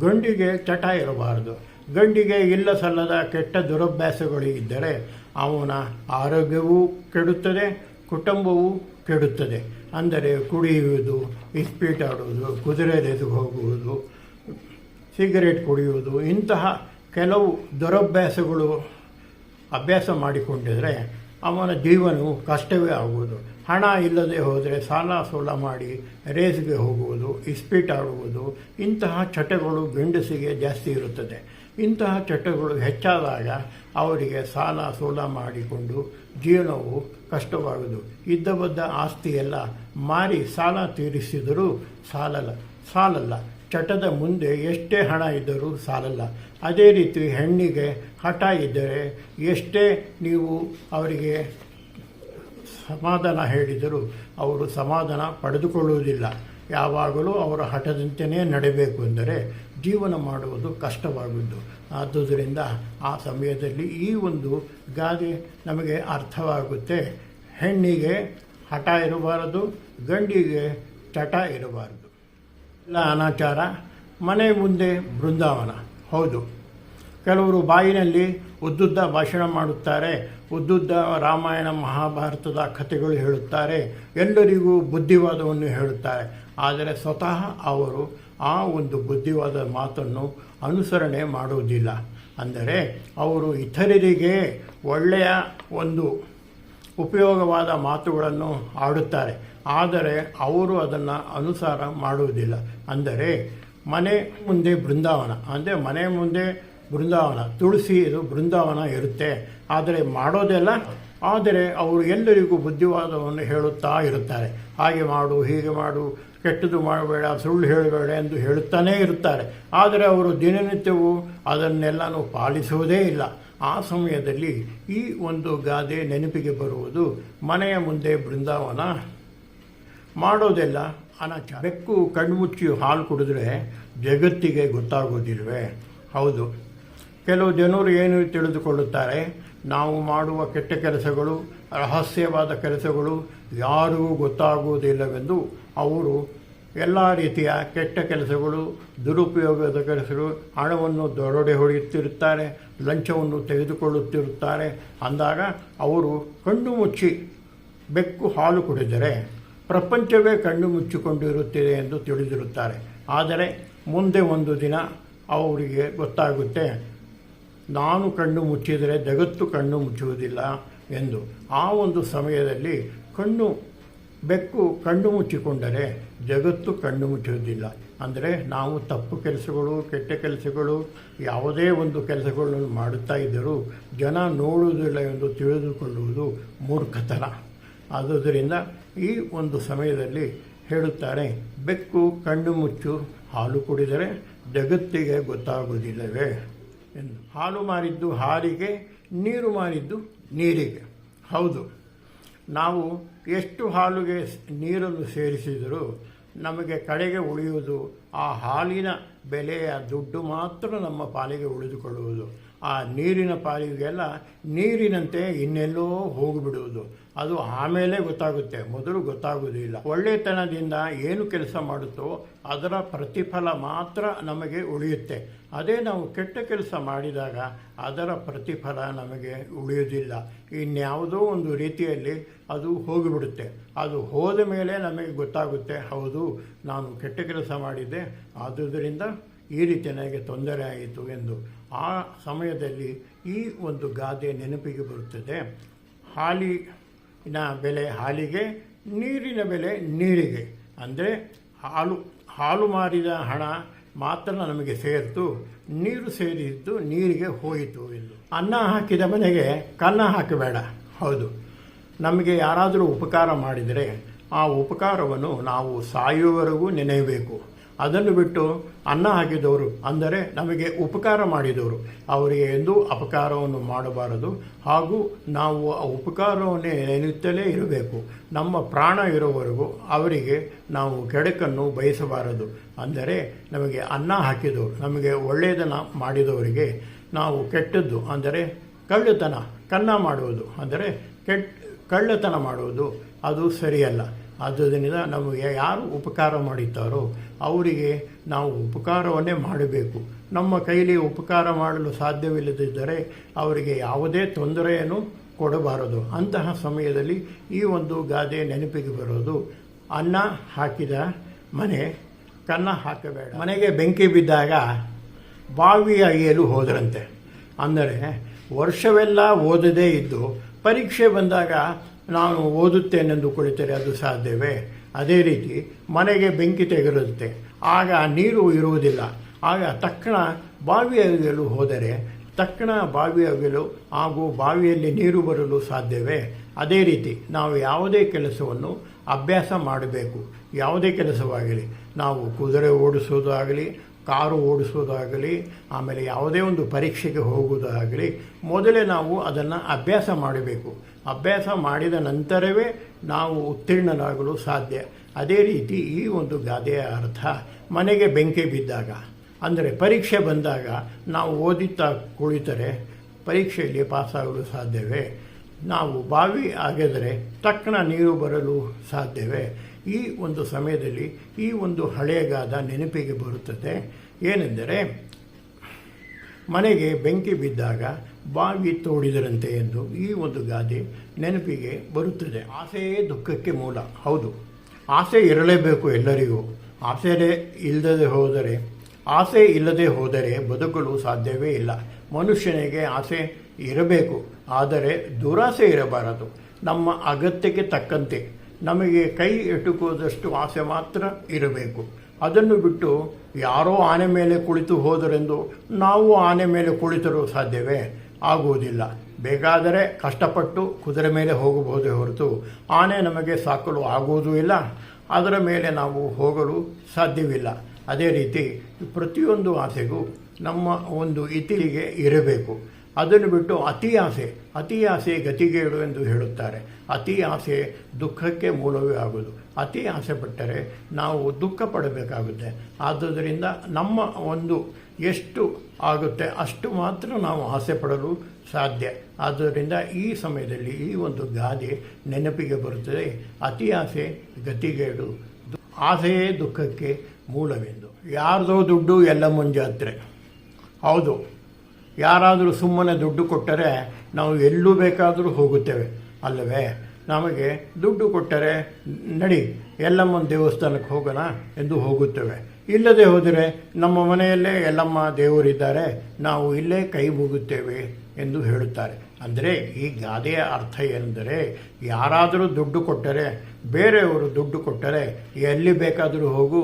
ಗಂಡಿಗೆ ಚಟ ಇರಬಾರದು. ಗಂಡಿಗೆ ಇಲ್ಲ ಸಲ್ಲದ ಕೆಟ್ಟ ದುರಭ್ಯಾಸಗಳು ಇದ್ದರೆ ಅವನ ಆರೋಗ್ಯವೂ ಕೆಡುತ್ತದೆ, ಕುಟುಂಬವೂ ಕೆಡುತ್ತದೆ. ಅಂದರೆ ಕುಡಿಯುವುದು, ಇಸ್ಪೀಟ್ ಆಡುವುದು, ಕುದುರೆ ರೇಸಿಗೆ ಹೋಗುವುದು, ಸಿಗರೇಟ್ ಕುಡಿಯುವುದು, ಇಂತಹ ಕೆಲವು ದುರಭ್ಯಾಸಗಳು ಅಭ್ಯಾಸ ಮಾಡಿಕೊಂಡಿದ್ರೆ ಅವನ ಜೀವನವು ಕಷ್ಟವೇ ಆಗುವುದು. ಹಣ ಇಲ್ಲದೆ ಹೋದರೆ ಸಾಲ ಸೋಲ ಮಾಡಿ ರೇಸ್ಗೆ ಹೋಗುವುದು, ಇಸ್ಪೀಟ್ ಆಡುವುದು, ಇಂತಹ ಚಟಗಳು ಗಂಡಸಿಗೆ ಜಾಸ್ತಿ ಇರುತ್ತದೆ. ಇಂತಹ ಚಟಗಳು ಹೆಚ್ಚಾದಾಗ ಅವರಿಗೆ ಸಾಲ ಸೂಲ ಮಾಡಿಕೊಂಡು ಜೀವನವು ಕಷ್ಟವಾಗುವುದು. ಇದ್ದ ಬದ್ದ ಆಸ್ತಿಯೆಲ್ಲ ಮಾರಿ ಸಾಲ ತೀರಿಸಿದರೂ ಸಾಲಲ್ಲ ಸಾಲಲ್ಲ. ಚಟದ ಮುಂದೆ ಎಷ್ಟೇ ಹಣ ಇದ್ದರೂ ಸಾಲಲ್ಲ. ಅದೇ ರೀತಿ ಹೆಣ್ಣಿಗೆ ಹಠ ಇದ್ದರೆ ಎಷ್ಟೇ ನೀವು ಅವರಿಗೆ ಸಮಾಧಾನ ಹೇಳಿದರೂ ಅವರು ಸಮಾಧಾನ ಪಡೆದುಕೊಳ್ಳುವುದಿಲ್ಲ. ಯಾವಾಗಲೂ ಅವರ ಹಠದಂತೆಯೇ ನಡೆಯಬೇಕು ಎಂದರೆ ಜೀವನ ಮಾಡುವುದು ಕಷ್ಟವಾಗುವುದು. ಆದುದರಿಂದ ಆ ಸಮಯದಲ್ಲಿ ಈ ಒಂದು ಗಾದೆ ನಮಗೆ ಅರ್ಥವಾಗುತ್ತೆ. ಹೆಣ್ಣಿಗೆ ಹಠ ಇರಬಾರದು, ಗಂಡಿಗೆ ಚಟ ಇರಬಾರದು. ಎಲ್ಲ ಅನಾಚಾರ, ಮನೆ ಮುಂದೆ ಬೃಂದಾವನ. ಹೌದು. ಕೆಲವರು ಬಾಯಿನಲ್ಲಿ ಉದ್ದುದ್ದ ಭಾಷಣ ಮಾಡುತ್ತಾರೆ. ಉದ್ದುದ್ದ ರಾಮಾಯಣ ಮಹಾಭಾರತದ ಕಥೆಗಳು ಹೇಳುತ್ತಾರೆ. ಎಲ್ಲರಿಗೂ ಬುದ್ಧಿವಾದವನ್ನು ಹೇಳುತ್ತಾರೆ. ಆದರೆ ಸ್ವತಃ ಅವರು ಆ ಒಂದು ಬುದ್ಧಿವಾದ ಮಾತನ್ನು ಅನುಸರಣೆ ಮಾಡುವುದಿಲ್ಲ. ಅಂದರೆ ಅವರು ಇತರರಿಗೆ ಒಳ್ಳೆಯ ಒಂದು ಉಪಯೋಗವಾದ ಮಾತುಗಳನ್ನು ಆಡುತ್ತಾರೆ. ಆದರೆ ಅವರು ಅದನ್ನು ಅನುಸಾರ ಮಾಡುವುದಿಲ್ಲ. ಅಂದರೆ ಮನೆ ಮುಂದೆ ಬೃಂದಾವನ. ಅಂದರೆ ಮನೆ ಮುಂದೆ ಬೃಂದಾವನ. ತುಳಸಿ ಇದು ಬೃಂದಾವನ ಇರುತ್ತೆ. ಆದರೆ ಮಾಡೋದೆಲ್ಲ, ಆದರೆ ಅವರು ಎಲ್ಲರಿಗೂ ಬುದ್ಧಿವಾದವನ್ನು ಹೇಳುತ್ತಾ ಇರುತ್ತಾರೆ. ಹಾಗೆ ಮಾಡು, ಹೀಗೆ ಮಾಡು ಕೆಟ್ಟದು ಮಾಡಬೇಡ, ಸುಳ್ಳು ಹೇಳಬೇಡ ಎಂದು ಹೇಳುತ್ತಾನೇ ಇರುತ್ತಾರೆ. ಆದರೆ ಅವರು ದಿನನಿತ್ಯವೂ ಅದನ್ನೆಲ್ಲನೂ ಪಾಲಿಸುವುದೇ ಇಲ್ಲ. ಆ ಸಮಯದಲ್ಲಿ ಈ ಒಂದು ಗಾದೆ ನೆನಪಿಗೆ ಬರುವುದು ಮನೆಯ ಮುಂದೆ ಬೃಂದಾವನ ಮಾಡೋದೆಲ್ಲ ಅನಾಚಾರ. ಬೆಕ್ಕು, ಕಣ್ಮುಚ್ಚಿ, ಹಾಲು ಕುಡಿದ್ರೆ ಜಗತ್ತಿಗೆ ಗೊತ್ತಾಗೋದಿಲ್ವೇ? ಹೌದು. ಕೆಲವು ಜನರು ಏನು ತಿಳಿದುಕೊಳ್ಳುತ್ತಾರೆ? ನಾವು ಮಾಡುವ ಕೆಟ್ಟ ಕೆಲಸಗಳು, ರಹಸ್ಯವಾದ ಕೆಲಸಗಳು ಯಾರಿಗೂ ಗೊತ್ತಾಗುವುದಿಲ್ಲವೆಂದು ಅವರು ಎಲ್ಲ ರೀತಿಯ ಕೆಟ್ಟ ಕೆಲಸಗಳು, ದುರುಪಯೋಗದ ಕೆಲಸಗಳು, ಹಣವನ್ನು ದೊರಡೆ ಹೊಡೆಯುತ್ತಿರುತ್ತಾರೆ, ಲಂಚವನ್ನು ತೆಗೆದುಕೊಳ್ಳುತ್ತಿರುತ್ತಾರೆ. ಅಂದಾಗ ಅವರು ಕಣ್ಣು ಮುಚ್ಚಿ ಬೆಕ್ಕು ಹಾಲು ಕುಡಿದರೆ ಪ್ರಪಂಚವೇ ಕಣ್ಣು ಮುಚ್ಚಿಕೊಂಡಿರುತ್ತಿದೆ ಎಂದು ತಿಳಿದಿರುತ್ತಾರೆ. ಆದರೆ ಮುಂದೆ ಒಂದು ದಿನ ಅವರಿಗೆ ಗೊತ್ತಾಗುತ್ತೆ, ನಾನು ಕಣ್ಣು ಮುಚ್ಚಿದರೆ ಜಗತ್ತು ಕಣ್ಣು ಮುಚ್ಚುವುದಿಲ್ಲ ಎಂದು. ಆ ಒಂದು ಸಮಯದಲ್ಲಿ ಕಣ್ಣು, ಬೆಕ್ಕು ಕಣ್ಣು ಮುಚ್ಚಿಕೊಂಡರೆ ಜಗತ್ತು ಕಣ್ಣು ಮುಚ್ಚುವುದಿಲ್ಲ. ಅಂದರೆ ನಾವು ತಪ್ಪು ಕೆಲಸಗಳು, ಕೆಟ್ಟ ಕೆಲಸಗಳು, ಯಾವುದೇ ಒಂದು ಕೆಲಸಗಳನ್ನು ಮಾಡುತ್ತಾ ಇದ್ದರೂ ಜನ ನೋಡುವುದಿಲ್ಲ ಎಂದು ತಿಳಿದುಕೊಳ್ಳುವುದು ಮೂರ್ಖತನ. ಆದುದರಿಂದ ಈ ಒಂದು ಸಮಯದಲ್ಲಿ ಹೇಳುತ್ತಾರೆ ಬೆಕ್ಕು, ಕಣ್ಣು ಮುಚ್ಚು, ಹಾಲು ಕುಡಿದರೆ ಜಗತ್ತಿಗೆ ಗೊತ್ತಾಗುವುದಿಲ್ಲವೇ? ಎಂದು. ಹಾಲು ಮಾರಿದ್ದು ಹಾಲಿಗೆ ನೀರು ಮಾರಿದ್ದು ನೀರಿಗೆ. ಹೌದು. ನಾವು ಎಷ್ಟು ಹಾಲಿಗೆ ನೀರನ್ನು ಸೇರಿಸಿದರೂ ನಮಗೆ ಕಡೆಗೆ ಉಳಿಯುವುದು, ಆ ಹಾಲಿನ ಬೆಲೆಯ ದುಡ್ಡು ಮಾತ್ರ ನಮ್ಮ ಪಾಲಿಗೆ ಉಳಿದುಕೊಳ್ಳುವುದು. ಆ ನೀರಿನ ಪಾಲಿಗೆಲ್ಲ ನೀರಿನಂತೆ ಇನ್ನೆಲ್ಲೋ ಹೋಗಿಬಿಡುವುದು. ಅದು ಆಮೇಲೆ ಗೊತ್ತಾಗುತ್ತೆ. ಮೊದಲು ಗೊತ್ತಾಗುವುದಿಲ್ಲ ಒಳ್ಳೆತನದಿಂದ ಏನು ಕೆಲಸ ಮಾಡುತ್ತೋ ಅದರ ಪ್ರತಿಫಲ ಮಾತ್ರ ನಮಗೆ ಉಳಿಯುತ್ತೆ. ಅದೇ ನಾವು ಕೆಟ್ಟ ಕೆಲಸ ಮಾಡಿದಾಗ ಅದರ ಪ್ರತಿಫಲ ನಮಗೆ ಉಳಿಯುವುದಿಲ್ಲ. ಇನ್ಯಾವುದೋ ಒಂದು ರೀತಿಯಲ್ಲಿ ಅದು ಹೋಗಿಬಿಡುತ್ತೆ. ಅದು ಹೋದ ಮೇಲೆ ನಮಗೆ ಗೊತ್ತಾಗುತ್ತೆ, ಹೌದು, ನಾನು ಕೆಟ್ಟ ಕೆಲಸ ಮಾಡಿದ್ದೆ, ಆದುದರಿಂದ ಈ ರೀತಿ ನನಗೆ ತೊಂದರೆ ಆಯಿತು ಎಂದು. ಆ ಸಮಯದಲ್ಲಿ ಈ ಒಂದು ಗಾದೆ ನೆನಪಿಗೆ ಬರುತ್ತದೆ. ಹಾಲಿನ ಬೆಲೆ ಹಾಲಿಗೆ, ನೀರಿನ ಬೆಲೆ ನೀರಿಗೆ. ಅಂದರೆ ಹಾಲು ಹಾಲು ಮಾರಿದ ಹಣ ಮಾತ್ರ ನಮಗೆ ಸೇರಿತು, ನೀರು ಸೇರಿದ್ದು ನೀರಿಗೆ ಹೋಯಿತು ಎಂದು. ಅನ್ನ ಹಾಕಿದ ಮನೆಗೆ ಕನ್ನ ಹಾಕಬೇಡ. ಹೌದು. ನಮಗೆ ಯಾರಾದರೂ ಉಪಕಾರ ಮಾಡಿದರೆ ಆ ಉಪಕಾರವನ್ನು ನಾವು ಸಾಯುವವರೆಗೂ ನೆನೆಯಬೇಕು. ಅದನ್ನು ಬಿಟ್ಟು ಅನ್ನ ಹಾಕಿದವರು ಅಂದರೆ ನಮಗೆ ಉಪಕಾರ ಮಾಡಿದವರು. ಅವರಿಗೆ ಎಂದೂ ಅಪಕಾರವನ್ನು ಮಾಡಬಾರದು. ಹಾಗೂ ನಾವು ಆ ಉಪಕಾರವನ್ನೇ ನೆನೆಯುತ್ತಲೇ ಇರಬೇಕು. ನಮ್ಮ ಪ್ರಾಣ ಇರುವವರೆಗೂ ಅವರಿಗೆ ನಾವು ಕೆಡಕನ್ನು ಬಯಸಬಾರದು. ಅಂದರೆ ನಮಗೆ ಅನ್ನ ಹಾಕಿದವರು, ನಮಗೆ ಒಳ್ಳೆಯದನ್ನು ಮಾಡಿದವರಿಗೆ ನಾವು ಕೆಟ್ಟದ್ದು, ಅಂದರೆ ಕಳ್ಳತನ, ಕನ್ನ ಮಾಡುವುದು, ಅಂದರೆ ಕೆಟ್ಟ ಕಳ್ಳತನ ಮಾಡುವುದು, ಅದು ಸರಿಯಲ್ಲ. ಆದ್ದರಿಂದ ನಮಗೆ ಯಾರು ಉಪಕಾರ ಮಾಡಿದ್ದಾರೋ ಅವರಿಗೆ ನಾವು ಉಪಕಾರವನ್ನೇ ಮಾಡಬೇಕು. ನಮ್ಮ ಕೈಲಿ ಉಪಕಾರ ಮಾಡಲು ಸಾಧ್ಯವಿಲ್ಲದಿದ್ದರೆ ಅವರಿಗೆ ಯಾವುದೇ ತೊಂದರೆಯನ್ನು ಕೊಡಬಾರದು. ಅಂತಹ ಸಮಯದಲ್ಲಿ ಈ ಒಂದು ಗಾದೆ ನೆನಪಿಗೆ ಬರೋದು, ಅನ್ನ ಹಾಕಿದ ಮನೆ, ಕನ್ನ ಹಾಕಬೇಡ. ಮನೆಗೆ ಬೆಂಕಿ ಬಿದ್ದಾಗ ಬಾವಿ ಅಗೆಯಲು ಹೋದರಂತೆ. ಅಂದರೆ ವರ್ಷವೆಲ್ಲ ಓದದೇ ಇದ್ದು ಪರೀಕ್ಷೆ ಬಂದಾಗ ನಾನು ಓದುತ್ತೇನೆಂದು ಕುಳಿತರೆ ಅದು ಸಾಧ್ಯವೇ? ಅದೇ ರೀತಿ ಮನೆಗೆ ಬೆಂಕಿ ತೆಗೆರುತ್ತೆ ಆಗ ನೀರು ಇರುವುದಿಲ್ಲ. ಆಗ ತಕ್ಷಣ ಬಾವಿ ಅಗೆಯಲು ಹೋದರೆ ತಕ್ಷಣ ಬಾವಿ ಅಗೆಯಲು ಹಾಗೂ ಬಾವಿಯಲ್ಲಿ ನೀರು ಬರಲು ಸಾಧ್ಯವೇ? ಅದೇ ರೀತಿ ನಾವು ಯಾವುದೇ ಕೆಲಸವನ್ನು ಅಭ್ಯಾಸ ಮಾಡಬೇಕು. ಯಾವುದೇ ಕೆಲಸವಾಗಲಿ. ನಾವು ಕುದುರೆ ಓಡಿಸೋದಾಗಲಿ ಕಾರು ಓಡಿಸೋದಾಗಲಿ ಆಮೇಲೆ ಯಾವುದೇ ಒಂದು ಪರೀಕ್ಷೆಗೆ ಹೋಗುವುದಾಗಲಿ, ಮೊದಲೇ ನಾವು ಅದನ್ನು ಅಭ್ಯಾಸ ಮಾಡಬೇಕು. ಅಭ್ಯಾಸ ಮಾಡಿದ ನಂತರವೇ ನಾವು ಉತ್ತೀರ್ಣನಾಗಲು ಸಾಧ್ಯ. ಅದೇ ರೀತಿ ಈ ಒಂದು ಗಾದೆಯ ಅರ್ಥ, ಮನೆಗೆ ಬೆಂಕಿ ಬಿದ್ದಾಗ, ಅಂದರೆ ಪರೀಕ್ಷೆ ಬಂದಾಗ ನಾವು ಓದಿತಾ ಕುಳಿತರೆ ಪರೀಕ್ಷೆಯಲ್ಲಿ ಪಾಸಾಗಲು ಸಾಧ್ಯವೇ? ನಾವು ಬಾವಿ ಆಗಿದರೆ ತಕ್ಷಣ ನೀರು ಬರಲು ಸಾಧ್ಯವೇ? ಈ ಒಂದು ಸಮಯದಲ್ಲಿ ಈ ಒಂದು ಹಳೆಯಗಾದ ನೆನಪಿಗೆ ಬರುತ್ತದೆ. ಏನೆಂದರೆ ಮನೆಗೆ ಬೆಂಕಿ ಬಿದ್ದಾಗ ಬಾವಿ ತೋಡಿದರಂತೆ ಎಂದು ಈ ಒಂದು ಗಾದೆ ನೆನಪಿಗೆ ಬರುತ್ತದೆ. ಆಸೆಯೇ ದುಃಖಕ್ಕೆ ಮೂಲ. ಹೌದು. ಆಸೆ ಇರಲೇಬೇಕು ಎಲ್ಲರಿಗೂ. ಆಸೆಯೇ ಇಲ್ಲದೆ ಹೋದರೆ, ಆಸೆ ಇಲ್ಲದೆ ಹೋದರೆ ಬದುಕಲು ಸಾಧ್ಯವೇ ಇಲ್ಲ. ಮನುಷ್ಯನಿಗೆ ಆಸೆ ಇರಬೇಕು, ಆದರೆ ದುರಾಸೆ ಇರಬಾರದು. ನಮ್ಮ ಅಗತ್ಯಕ್ಕೆ ತಕ್ಕಂತೆ. ನಮಗೆ ಕೈ ಎಟುಕುವುದಷ್ಟು ಆಸೆ ಮಾತ್ರ ಇರಬೇಕು. ಅದನ್ನು ಬಿಟ್ಟು ಯಾರೋ ಆನೆ ಮೇಲೆ ಕುಳಿತು ಹೋದರೆಂದು ನಾವು ಆನೆ ಮೇಲೆ ಕುಳಿತರೂ ಸಾಧ್ಯವೇ? ಆಗುವುದಿಲ್ಲ. ಬೇಕಾದರೆ ಕಷ್ಟಪಟ್ಟು ಕುದುರೆ ಮೇಲೆ ಹೋಗಬಹುದೇ ಹೊರತು ಆನೆ ನಮಗೆ ಸಾಕಲು ಆಗುವುದೂ ಇಲ್ಲ. ಅದರ ಮೇಲೆ ನಾವು ಹೋಗಲು ಸಾಧ್ಯವಿಲ್ಲ. ಅದೇ ರೀತಿ ಪ್ರತಿಯೊಂದು ಆಸೆಗೂ ನಮ್ಮ ಒಂದು ಇತಿಲಿಗೆ ಇರಬೇಕು. ಅದನ್ನು ಬಿಟ್ಟು ಅತಿ ಆಸೆ ಅತಿ ಆಸೆ ಗತಿಗೇಡು ಎಂದು ಹೇಳುತ್ತಾರೆ. ಅತಿ ಆಸೆ ದುಃಖಕ್ಕೆ ಮೂಲವೇ ಆಗುವುದು. ಅತಿ ಆಸೆ ಪಟ್ಟರೆ ನಾವು ದುಃಖ ಪಡಬೇಕಾಗುತ್ತೆ. ಆದ್ದರಿಂದ ನಮ್ಮ ಒಂದು ಎಷ್ಟು ಆಗುತ್ತೆ ಅಷ್ಟು ಮಾತ್ರ ನಾವು ಆಸೆ ಪಡಲು ಸಾಧ್ಯ. ಆದ್ದರಿಂದ ಈ ಸಮಯದಲ್ಲಿ ಈ ಒಂದು ಗಾದೆ ನೆನಪಿಗೆ ಬರುತ್ತದೆ. ಅತಿ ಆಸೆ ಗತಿಗೇಡು. ಆಸೆಯೇ ದುಃಖಕ್ಕೆ ಮೂಲವೆಂದು. ಯಾರದೋ ದುಡ್ಡು ಎಲ್ಲ ಮುಂಜಾತ್ರೆ. ಹೌದು. ಯಾರಾದರೂ ಸುಮ್ಮನೆ ದುಡ್ಡು ಕೊಟ್ಟರೆ ನಾವು ಎಲ್ಲೂ ಬೇಕಾದರೂ ಹೋಗುತ್ತೇವೆ. ಅಲ್ಲವೇ? ನಮಗೆ ದುಡ್ಡು ಕೊಟ್ಟರೆ, ನಡಿ ಎಲ್ಲಮ್ಮನ ದೇವಸ್ಥಾನಕ್ಕೆ ಹೋಗೋಣ ಎಂದು ಹೋಗುತ್ತೇವೆ. ಇಲ್ಲದೆ ಹೋದರೆ ನಮ್ಮ ಮನೆಯಲ್ಲೇ ಎಲ್ಲಮ್ಮ ದೇವರಿದ್ದಾರೆ, ನಾವು ಇಲ್ಲೇ ಕೈ ಮುಗುತ್ತೇವೆ ಎಂದು ಹೇಳುತ್ತಾರೆ. ಅಂದರೆ ಈ ಗಾದೆಯ ಅರ್ಥ ಏನೆಂದರೆ ಯಾರಾದರೂ ದುಡ್ಡು ಕೊಟ್ಟರೆ, ಬೇರೆಯವರು ದುಡ್ಡು ಕೊಟ್ಟರೆ ಎಲ್ಲಿ ಬೇಕಾದರೂ ಹೋಗು,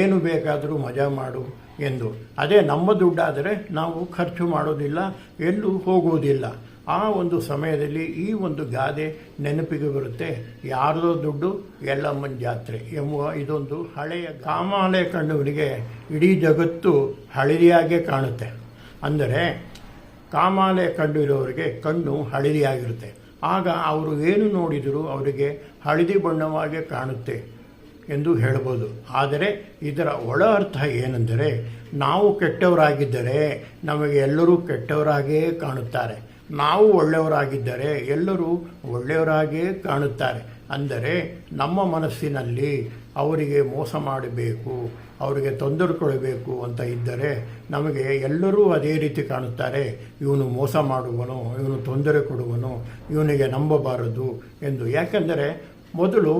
ಏನು ಬೇಕಾದರೂ ಮಜಾ ಮಾಡು ಎಂದು. ಅದೇ ನಮ್ಮ ದುಡ್ಡಾದರೆ ನಾವು ಖರ್ಚು ಮಾಡೋದಿಲ್ಲ, ಎಲ್ಲೂ ಹೋಗುವುದಿಲ್ಲ. ಆ ಒಂದು ಸಮಯದಲ್ಲಿ ಈ ಒಂದು ಗಾದೆ ನೆನಪಿಗೆ ಬರುತ್ತೆ. ಯಾರದೋ ದುಡ್ಡು ಎಲ್ಲಮ್ಮನ ಜಾತ್ರೆ ಎಂಬುವ ಇದೊಂದು ಹಳೆಯ ಕಾಮಾಲಯ ಕಂಡವರಿಗೆ ಇಡೀ ಜಗತ್ತು ಹಳದಿಯಾಗೇ ಕಾಣುತ್ತೆ. ಅಂದರೆ ಕಾಮಾಲೆ ಕಂಡಿರೋರಿಗೆ ಕಣ್ಣು ಹಳದಿಯಾಗಿರುತ್ತೆ. ಆಗ ಅವರು ಏನು ನೋಡಿದರೂ ಅವರಿಗೆ ಹಳದಿ ಬಣ್ಣವಾಗೇ ಕಾಣುತ್ತೆ ಎಂದು ಹೇಳ್ಬೋದು. ಆದರೆ ಇದರ ಒಳ ಅರ್ಥ ಏನೆಂದರೆ ನಾವು ಕೆಟ್ಟವರಾಗಿದ್ದರೆ ನಮಗೆ ಎಲ್ಲರೂ ಕೆಟ್ಟವರಾಗೇ ಕಾಣುತ್ತಾರೆ. ನಾವು ಒಳ್ಳೆಯವರಾಗಿದ್ದರೆ ಎಲ್ಲರೂ ಒಳ್ಳೆಯವರಾಗಿಯೇ ಕಾಣುತ್ತಾರೆ. ಅಂದರೆ ನಮ್ಮ ಮನಸ್ಸಿನಲ್ಲಿ ಅವರಿಗೆ ಮೋಸ ಮಾಡಬೇಕು, ಅವರಿಗೆ ತೊಂದರೆ ಕೊಡಬೇಕು ಅಂತ ಇದ್ದರೆ ನಮಗೆ ಎಲ್ಲರೂ ಅದೇ ರೀತಿ ಕಾಣುತ್ತಾರೆ. ಇವನು ಮೋಸ ಮಾಡುವನು, ಇವನು ತೊಂದರೆ ಕೊಡುವನು, ಇವನಿಗೆ ನಂಬಬಾರದು ಎಂದು. ಯಾಕೆಂದರೆ ಮೊದಲು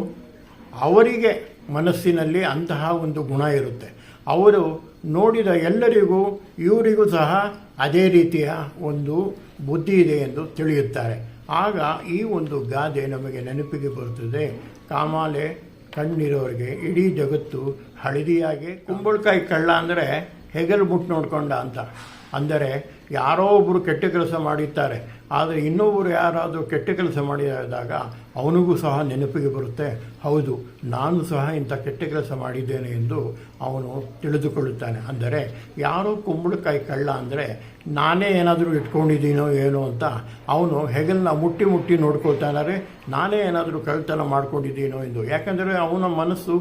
ಅವರಿಗೆ ಮನಸ್ಸಿನಲ್ಲಿ ಅಂತಹ ಒಂದು ಗುಣ ಇರುತ್ತೆ. ಅವರು ನೋಡಿದ ಎಲ್ಲರಿಗೂ ಇವರಿಗೂ ಸಹ ಅದೇ ರೀತಿಯ ಒಂದು ಬುದ್ಧಿ ಇದೆ ಎಂದು ತಿಳಿಯುತ್ತಾರೆ. ಆಗ ಈ ಒಂದು ಗಾದೆ ನಮಗೆ ನೆನಪಿಗೆ ಬರುತ್ತದೆ. ಕಾಮಾಲೆ ಕಣ್ಣಿರೋರಿಗೆ, ಇಡೀ ಜಗತ್ತು ಹಳದಿಯಾಗಿ, ಕುಂಬಳಕಾಯಿ ಕಳ್ಳ ಅಂದರೆ ಹೆಗಲು ಮುಟ್ಟು ನೋಡ್ಕೊಂಡ ಅಂತ. ಅಂದರೆ ಯಾರೋ ಒಬ್ಬರು ಕೆಟ್ಟ ಕೆಲಸ ಮಾಡಿದ್ದಾರೆ, ಆದರೆ ಇನ್ನೊಬ್ಬರು ಯಾರಾದರೂ ಕೆಟ್ಟ ಕೆಲಸ ಮಾಡಿದಾಗ ಅವನಿಗೂ ಸಹ ನೆನಪಿಗೆ ಬರುತ್ತೆ. ಹೌದು, ನಾನು ಸಹ ಇಂಥ ಕೆಟ್ಟ ಕೆಲಸ ಮಾಡಿದ್ದೇನೆ ಎಂದು ಅವನು ತಿಳಿದುಕೊಳ್ಳುತ್ತಾನೆ. ಅಂದರೆ ಯಾರೋ ಕುಂಬಳಕಾಯಿ ಕಳ್ಳ ಅಂದರೆ ನಾನೇ ಏನಾದರೂ ಇಟ್ಕೊಂಡಿದ್ದೀನೋ ಏನೋ ಅಂತ ಅವನು ಹೆಗಲನ್ನ ಮುಟ್ಟಿ ಮುಟ್ಟಿ ನೋಡ್ಕೊಳ್ತಾನೆ. ನಾನೇ ಏನಾದರೂ ಕಳ್ಳತನ ಮಾಡ್ಕೊಂಡಿದ್ದೀನೋ ಎಂದು. ಯಾಕಂದರೆ ಅವನ ಮನಸ್ಸು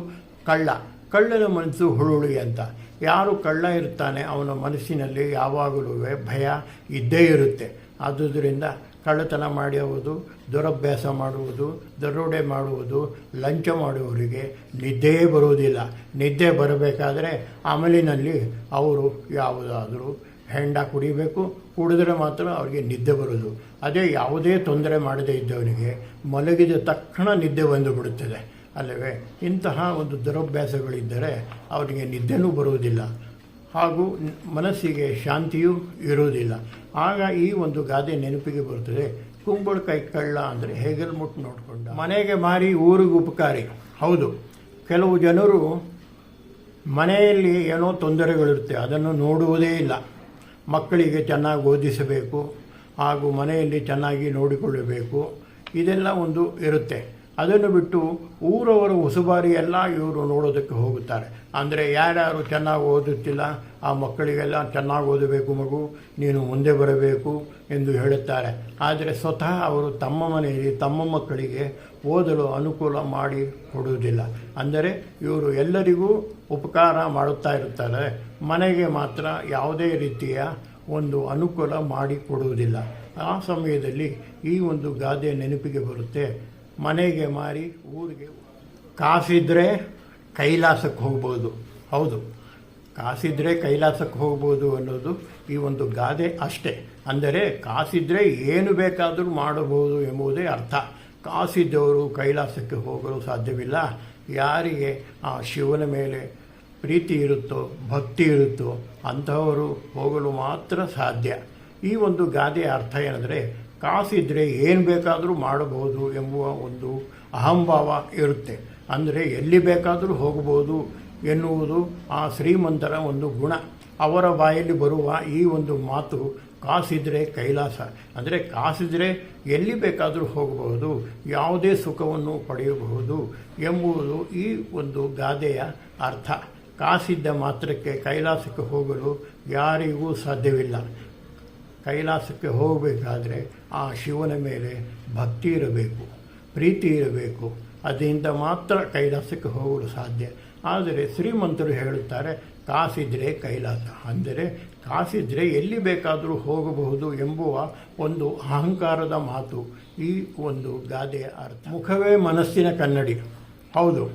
ಕಳ್ಳ, ಕಳ್ಳನ ಮನಸ್ಸು ಹುಳುಳಿ ಅಂತ. ಯಾರು ಕಳ್ಳ ಇರ್ತಾನೆ ಅವನ ಮನಸ್ಸಿನಲ್ಲಿ ಯಾವಾಗಲೂ ಭಯ ಇದ್ದೇ ಇರುತ್ತೆ. ಆದುದರಿಂದ ಕಳ್ಳತನ ಮಾಡುವುದು ದುರಭ್ಯಾಸ ಮಾಡುವುದು, ದರೋಡೆ ಮಾಡುವುದು, ಲಂಚ ಮಾಡುವವರಿಗೆ ನಿದ್ದೆಯೇ ಬರುವುದಿಲ್ಲ. ನಿದ್ದೆ ಬರಬೇಕಾದರೆ ಅಮಲಿನಲ್ಲಿ ಅವರು ಯಾವುದಾದರೂ ಹೆಂಡ ಕುಡಿಬೇಕು, ಕುಡಿದ್ರೆ ಮಾತ್ರ ಅವರಿಗೆ ನಿದ್ದೆ ಬರೋದು ಅದೇ ಯಾವುದೇ ತೊಂದರೆ ಮಾಡದೇ ಇದ್ದವನಿಗೆ ಮಲಗಿದ ತಕ್ಷಣ ನಿದ್ದೆ ಬಂದು ಬಿಡುತ್ತದೆ. ಅಲ್ಲವೇ? ಇಂತಹ ಒಂದು ದುರಭ್ಯಾಸಗಳಿದ್ದರೆ ಅವರಿಗೆ ನಿದ್ದೆನೂ ಬರುವುದಿಲ್ಲ. ಹಾಗೂ ಮನಸ್ಸಿಗೆ ಶಾಂತಿಯೂ ಇರುವುದಿಲ್ಲ. ಆಗ ಈ ಒಂದು ಗಾದೆ ನೆನಪಿಗೆ ಬರುತ್ತದೆ. ಕುಂಬಳಕಾಯಿ ಕಳ್ಳ ಅಂದರೆ ಹೇಗೆ ಮುಟ್ಟು ನೋಡಿಕೊಂಡ. ಮನೆಗೆ ಮಾರಿ ಊರಿಗೆ ಉಪಕಾರಿ. ಹೌದು. ಕೆಲವು ಜನರು ಮನೆಯಲ್ಲಿ ಏನೋ ತೊಂದರೆಗಳಿರುತ್ತೆ. ಅದನ್ನು ನೋಡುವುದೇ ಇಲ್ಲ. ಮಕ್ಕಳಿಗೆ ಚೆನ್ನಾಗಿ ಓದಿಸಬೇಕು ಹಾಗೂ ಮನೆಯಲ್ಲಿ ಚೆನ್ನಾಗಿ ನೋಡಿಕೊಳ್ಳಬೇಕು. ಇದೆಲ್ಲ ಒಂದು ಇರುತ್ತೆ. ಅದನ್ನು ಬಿಟ್ಟು ಊರವರ ಉಸುಬಾರಿ ಎಲ್ಲ ಇವರು ನೋಡೋದಕ್ಕೆ ಹೋಗುತ್ತಾರೆ. ಅಂದರೆ ಯಾರ್ಯಾರು ಚೆನ್ನಾಗಿ ಓದುತ್ತಿಲ್ಲ, ಆ ಮಕ್ಕಳಿಗೆಲ್ಲ ಚೆನ್ನಾಗಿ ಓದಬೇಕು ಮಗು, ನೀನು ಮುಂದೆ ಬರಬೇಕು ಎಂದು ಹೇಳುತ್ತಾರೆ. ಆದರೆ ಸ್ವತಃ ಅವರು ತಮ್ಮ ಮನೆಯಲ್ಲಿ, ತಮ್ಮ ಮಕ್ಕಳಿಗೆ ಓದಲು ಅನುಕೂಲ ಮಾಡಿ ಕೊಡುವುದಿಲ್ಲ. ಅಂದರೆ ಇವರು ಎಲ್ಲರಿಗೂ ಉಪಕಾರ ಮಾಡುತ್ತಾ ಇರುತ್ತಾರೆ. ಮನೆಗೆ ಮಾತ್ರ ಯಾವುದೇ ರೀತಿಯ ಒಂದು ಅನುಕೂಲ ಮಾಡಿ ಕೊಡುವುದಿಲ್ಲ. ಆ ಸಮಯದಲ್ಲಿ ಈ ಒಂದು ಗಾದೆ ನೆನಪಿಗೆ ಬರುತ್ತೆ. ಮನೆಗೆ ಮಾರಿ ಊರಿಗೆ ಕಾಸಿದ್ರೆ ಕೈಲಾಸಕ್ಕೆ ಹೋಗ್ಬೋದು. ಹೌದು. ಕಾಸಿದ್ರೆ ಕೈಲಾಸಕ್ಕೆ ಹೋಗ್ಬೋದು ಅನ್ನೋದು ಈ ಒಂದು ಗಾದೆ ಅಷ್ಟೇ. ಅಂದರೆ ಕಾಸಿದ್ರೆ ಏನು ಬೇಕಾದರೂ ಮಾಡಬಹುದು ಎಂಬುದೇ ಅರ್ಥ. ಕಾಸಿದ್ದವರು ಕೈಲಾಸಕ್ಕೆ ಹೋಗಲು ಸಾಧ್ಯವಿಲ್ಲ. ಯಾರಿಗೆ ಆ ಶಿವನ ಮೇಲೆ ಪ್ರೀತಿ ಇರುತ್ತೋ, ಭಕ್ತಿ ಇರುತ್ತೋ ಅಂಥವರು ಹೋಗಲು ಮಾತ್ರ ಸಾಧ್ಯ. ಈ ಒಂದು ಗಾದೆಯ ಅರ್ಥ ಏನಂದರೆ ಕಾಸಿದ್ರೆ ಏನು ಬೇಕಾದರೂ ಮಾಡಬಹುದು ಎಂಬುವ ಒಂದು ಅಹಂಭಾವ ಇರುತ್ತೆ. ಅಂದರೆ ಎಲ್ಲಿ ಬೇಕಾದರೂ ಹೋಗಬಹುದು ಎನ್ನುವುದು ಆ ಶ್ರೀಮಂತರ ಒಂದು ಗುಣ. ಅವರ ಬಾಯಲ್ಲಿ ಬರುವ ಈ ಒಂದು ಮಾತು ಕಾಸಿದ್ರೆ ಕೈಲಾಸ. ಅಂದರೆ ಕಾಸಿದ್ರೆ ಎಲ್ಲಿ ಬೇಕಾದರೂ ಹೋಗಬಹುದು ಯಾವುದೇ ಸುಖವನ್ನು ಪಡೆಯಬಹುದು ಎಂಬುದು ಈ ಒಂದು ಗಾದೆಯ ಅರ್ಥ. ಕಾಸಿದ್ದ ಮಾತ್ರಕ್ಕೆ ಕೈಲಾಸಕ್ಕೆ ಹೋಗಲು ಯಾರಿಗೂ ಸಾಧ್ಯವಿಲ್ಲ. ಕೈಲಾಸಕ್ಕೆ ಹೋಗಬೇಕಾದ್ರೆ ಆ ಶಿವನ ಮೇಲೆ ಭಕ್ತಿ ಇರಬೇಕು, ಪ್ರೀತಿ ಇರಬೇಕು. ಅದರಿಂದ ಮಾತ್ರ ಕೈಲಾಸಕ್ಕೆ ಹೋಗಲು ಸಾಧ್ಯ. ಆದರೆ ಶ್ರೀಮಂತರು ಹೇಳುತ್ತಾರೆ, ಕಾಸಿದ್ರೆ ಕೈಲಾಸ. ಅಂದರೆ ಕಾಸಿದ್ರೆ ಎಲ್ಲಿ ಬೇಕಾದರೂ ಹೋಗಬಹುದು ಎಂಬುವ ಒಂದು ಅಹಂಕಾರದ ಮಾತು. ಈ ಒಂದು ಗಾದೆಯ ಅರ್ಥ. ಮುಖವೇ ಮನಸ್ಸಿನ ಕನ್ನಡಿ. ಹೌದು.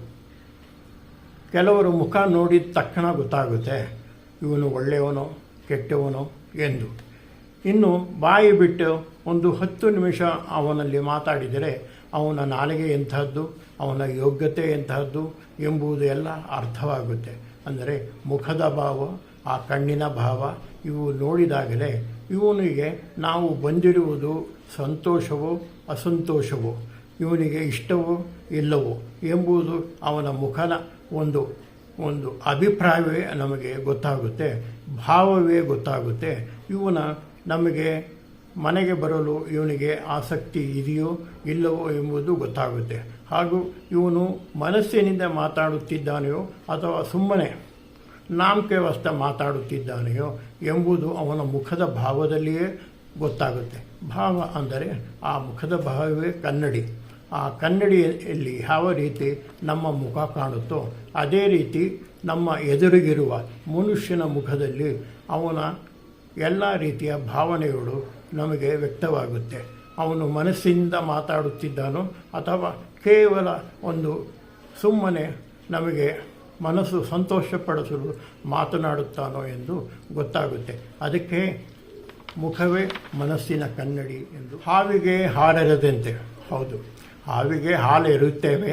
ಕೆಲವರು ಮುಖ ನೋಡಿದ ತಕ್ಷಣ ಗೊತ್ತಾಗುತ್ತೆ, ಇವನು ಒಳ್ಳೆಯವನೋ ಕೆಟ್ಟವನೋ ಎಂದು. ಇನ್ನು ಬಾಯಿ ಬಿಟ್ಟು ಒಂದು ಹತ್ತು ನಿಮಿಷ ಅವನಲ್ಲಿ ಮಾತಾಡಿದರೆ ಅವನ ನಾಲಿಗೆ ಎಂತಹದ್ದು ಅವನ ಯೋಗ್ಯತೆ ಎಂತಹದ್ದು ಎಂಬುದು ಎಲ್ಲ ಅರ್ಥವಾಗುತ್ತೆ. ಅಂದರೆ ಮುಖದ ಭಾವ, ಆ ಕಣ್ಣಿನ ಭಾವ ಇವು ನೋಡಿದಾಗಲೇ ಇವನಿಗೆ ನಾವು ಬಂದಿರುವುದು ಸಂತೋಷವೋ ಅಸಂತೋಷವೋ, ಇವನಿಗೆ ಇಷ್ಟವೋ ಇಲ್ಲವೋ ಎಂಬುದು ಅವನ ಮುಖದ ಒಂದು ಒಂದು ಅಭಿಪ್ರಾಯವೇ ನಮಗೆ ಗೊತ್ತಾಗುತ್ತೆ, ಭಾವವೇ ಗೊತ್ತಾಗುತ್ತೆ. ಇವನ ನಮಗೆ ಮನೆಗೆ ಬರಲು ಇವನಿಗೆ ಆಸಕ್ತಿ ಇದೆಯೋ ಇಲ್ಲವೋ ಎಂಬುದು ಗೊತ್ತಾಗುತ್ತೆ. ಹಾಗೂ ಇವನು ಮನಸ್ಸಿನಿಂದ ಮಾತಾಡುತ್ತಿದ್ದಾನೆಯೋ ಅಥವಾ ಸುಮ್ಮನೆ ನಾಮಕೆ ವಸ್ತ ಮಾತಾಡುತ್ತಿದ್ದಾನೆಯೋ ಎಂಬುದು ಅವನ ಮುಖದ ಭಾವದಲ್ಲಿಯೇ ಗೊತ್ತಾಗುತ್ತೆ. ಭಾವ ಅಂದರೆ ಆ ಮುಖದ ಭಾವವೇ ಕನ್ನಡಿ. ಆ ಕನ್ನಡಿಯಲ್ಲಿ ಯಾವ ರೀತಿ ನಮ್ಮ ಮುಖ ಕಾಣುತ್ತೋ ಅದೇ ರೀತಿ ನಮ್ಮ ಎದುರಿಗಿರುವ ಮನುಷ್ಯನ ಮುಖದಲ್ಲಿ ಅವನ ಎಲ್ಲ ರೀತಿಯ ಭಾವನೆಗಳು ನಮಗೆ ವ್ಯಕ್ತವಾಗುತ್ತೆ. ಅವನು ಮನಸ್ಸಿಂದ ಮಾತಾಡುತ್ತಿದ್ದಾನೋ ಅಥವಾ ಕೇವಲ ಒಂದು ಸುಮ್ಮನೆ ನಮಗೆ ಮನಸ್ಸು ಸಂತೋಷಪಡಿಸಲು ಮಾತನಾಡುತ್ತಾನೋ ಎಂದು ಗೊತ್ತಾಗುತ್ತೆ. ಅದಕ್ಕೆ ಮುಖವೇ ಮನಸ್ಸಿನ ಕನ್ನಡಿ ಎಂದು. ಹಾವಿಗೆ ಹಾಲೆರದಂತೆ ಹೌದು, ಹಾವಿಗೆ ಹಾಲು ಇರುತ್ತೇವೆ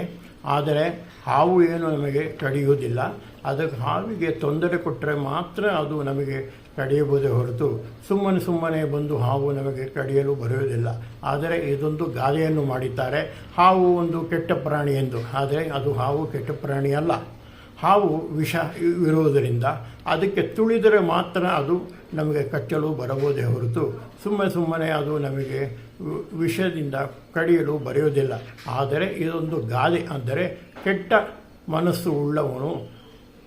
ಆದರೆ ಹಾವು ಏನು ನಮಗೆ ಕಡಿಯುವುದಿಲ್ಲ ಅದಕ್ಕೆ ಹಾವಿಗೆ ತೊಂದರೆ ಕೊಟ್ಟರೆ ಮಾತ್ರ ಅದು ನಮಗೆ ಕಡಿಯಬಹುದೇ ಹೊರತು ಸುಮ್ಮನೆ ಸುಮ್ಮನೆ ಬಂದು ಹಾವು ನಮಗೆ ಕಡಿಯಲು ಬರುವುದಿಲ್ಲ. ಆದರೆ ಇದೊಂದು ಗಾದೆಯನ್ನು ಮಾಡಿದ್ದಾರೆ. ಹಾವು ಒಂದು ಕೆಟ್ಟ ಪ್ರಾಣಿ ಎಂದು. ಆದರೆ ಅದು ಹಾವು ಕೆಟ್ಟ ಪ್ರಾಣಿ ಅಲ್ಲ. ಹಾವು ವಿಷ ಇರುವುದರಿಂದ ಅದಕ್ಕೆ ತುಳಿದರೆ ಮಾತ್ರ ಅದು ನಮಗೆ ಕಚ್ಚಲು ಬರಬಹುದೇ ಹೊರತು ಸುಮ್ಮನೆ ಸುಮ್ಮನೆ ಅದು ನಮಗೆ ವಿಷದಿಂದ ಕಡಿಯಲು ಬರೆಯುವುದಿಲ್ಲ. ಆದರೆ ಇದೊಂದು ಗಾದೆ. ಅಂದರೆ ಕೆಟ್ಟ ಮನಸ್ಸು ಉಳ್ಳವನು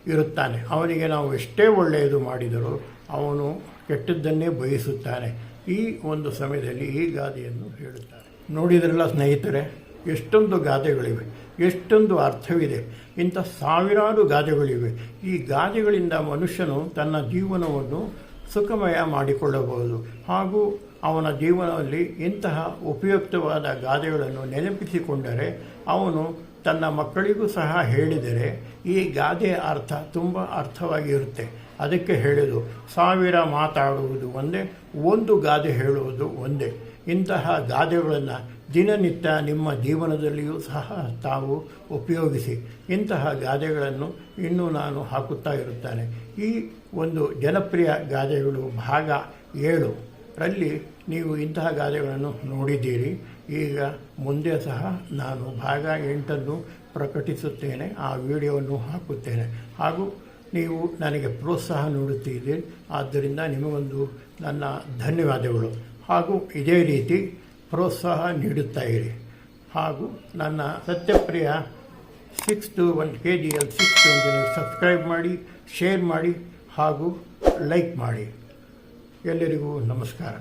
ಇರುತ್ತಾನೆ. ಅವನಿಗೆ ನಾವು ಎಷ್ಟೇ ಒಳ್ಳೆಯದು ಮಾಡಿದರೂ ಅವನು ಕೆಟ್ಟದ್ದನ್ನೇ ಬಯಸುತ್ತಾನೆ ಈ ಒಂದು ಸಮಯದಲ್ಲಿ ಈ ಗಾದೆಯನ್ನು ಹೇಳುತ್ತಾರೆ. ನೋಡಿದ್ರಲ್ಲ ಸ್ನೇಹಿತರೆ, ಎಷ್ಟೊಂದು ಗಾದೆಗಳಿವೆ, ಎಷ್ಟೊಂದು ಅರ್ಥವಿದೆ. ಇಂಥ ಸಾವಿರಾರು ಗಾದೆಗಳಿವೆ. ಈ ಗಾದೆಗಳಿಂದ ಮನುಷ್ಯನು ತನ್ನ ಜೀವನವನ್ನು ಸುಖಮಯ ಮಾಡಿಕೊಳ್ಳಬಹುದು ಹಾಗೂ ಅವನ ಜೀವನದಲ್ಲಿ ಇಂತಹ ಉಪಯುಕ್ತವಾದ ಗಾದೆಗಳನ್ನು ನೆನಪಿಸಿಕೊಂಡರೆ ಅವನು ತನ್ನ ಮಕ್ಕಳಿಗೂ ಸಹ ಹೇಳಿದರೆ ಈ ಗಾದೆಯ ಅರ್ಥ ತುಂಬ ಅರ್ಥವಾಗಿರುತ್ತೆ. ಅದಕ್ಕೆ ಹೇಳಿದು, ಸಾವಿರ ಮಾತಾಡುವುದು ಒಂದೇ, ಒಂದು ಗಾದೆ ಹೇಳುವುದು ಒಂದೇ. ಇಂತಹ ಗಾದೆಗಳನ್ನು ದಿನನಿತ್ಯ ನಿಮ್ಮ ಜೀವನದಲ್ಲಿಯೂ ಸಹ ತಾವು ಉಪಯೋಗಿಸಿ, ಇಂತಹ ಗಾದೆಗಳನ್ನು ಇನ್ನೂ ನಾನು ಹಾಕುತ್ತಾ ಇರುತ್ತೇನೆ. ಈ ಒಂದು ಜನಪ್ರಿಯ ಗಾದೆಗಳು ಭಾಗ ಏಳು. ರಲ್ಲಿ ನೀವು ಇಂತಹ ಗಾದೆಗಳನ್ನು ನೋಡಿದ್ದೀರಿ. ಈಗ ಮುಂದೆ ಸಹ ನಾನು ಭಾಗ ಎಂಟನ್ನು ಪ್ರಕಟಿಸುತ್ತೇನೆ, ಆ ವಿಡಿಯೋವನ್ನು ಹಾಕುತ್ತೇನೆ. ಹಾಗೂ ನೀವು ನನಗೆ ಪ್ರೋತ್ಸಾಹ ನೀಡುತ್ತಿದ್ದೀರಿ ಆದ್ದರಿಂದ ನಿಮಗೊಂದು ನನ್ನ ಧನ್ಯವಾದಗಳು. ಹಾಗೂ ಇದೇ ರೀತಿ ಪ್ರೋತ್ಸಾಹ ನೀಡುತ್ತಾ ಇರಿ. ಹಾಗೂ ನನ್ನ Satyapriya six two one K G L six two subscribe ಮಾಡಿ ಶೇರ್ ಮಾಡಿ ಹಾಗೂ ಲೈಕ್ ಮಾಡಿ. ಎಲ್ಲರಿಗೂ ನಮಸ್ಕಾರ.